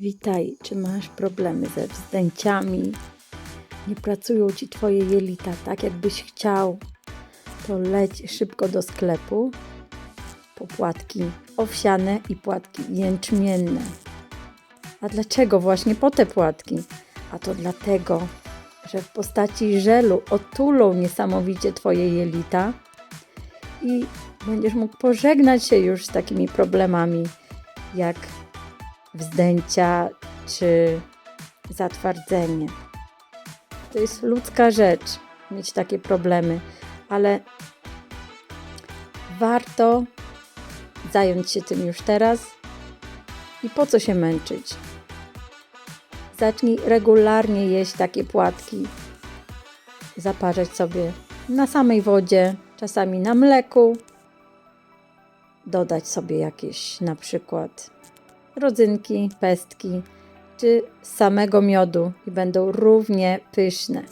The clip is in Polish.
Witaj, czy masz problemy ze wzdęciami? Nie pracują ci twoje jelita tak, jakbyś chciał? To leć szybko do sklepu po płatki owsiane i płatki jęczmienne. A dlaczego właśnie po te płatki? A to dlatego, że w postaci żelu otulą niesamowicie twoje jelita i będziesz mógł pożegnać się już z takimi problemami jak wzdęcia czy zatwardzenie. To jest ludzka rzecz mieć takie problemy, ale warto zająć się tym już teraz i po co się męczyć? Zacznij regularnie jeść takie płatki, zaparzać sobie na samej wodzie, czasami na mleku, dodać sobie jakieś na przykład rodzynki, pestki czy samego miodu i będą równie pyszne.